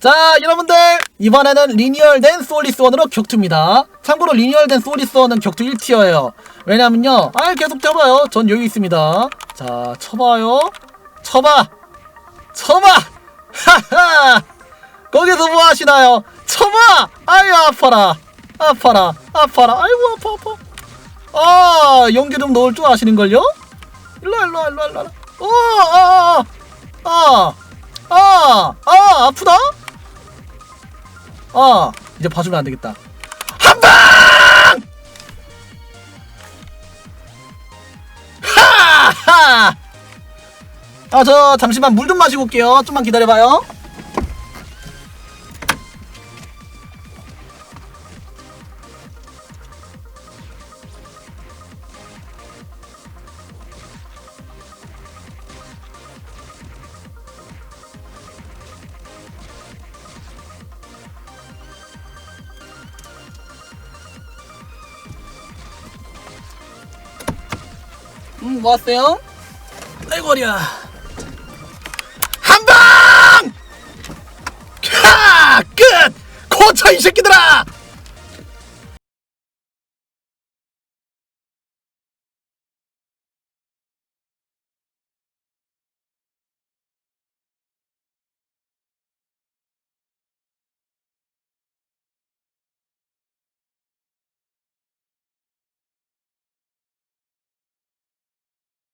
자 여러분들 이번에는 리니얼된 소리스원으로 격투입니다. 참고로 리니얼된 소리스원은 격투 1티어예요. 왜냐면요 아 계속 쳐봐요. 전 여유 있습니다. 자 쳐봐요. 쳐봐! 쳐봐! 하하! 거기서 뭐 하시나요? 쳐봐! 아유 아파라. 아파라. 아파라. 아이고 아파 아파. 아 연기 좀 넣을 줄 아시는걸요? 일로와 일로와 일로와 일로와. 어아아아 아 아, 아, 아, 아프다 아 이제 봐주면 안 되겠다. 한방! 하하 아저 잠시만 물 좀 마시고 올게요. 좀만 기다려봐요 음, 뭐 왔어요? 아이고, 어리야. 한 방! 캬! 끝! 고쳐, 이 새끼들아!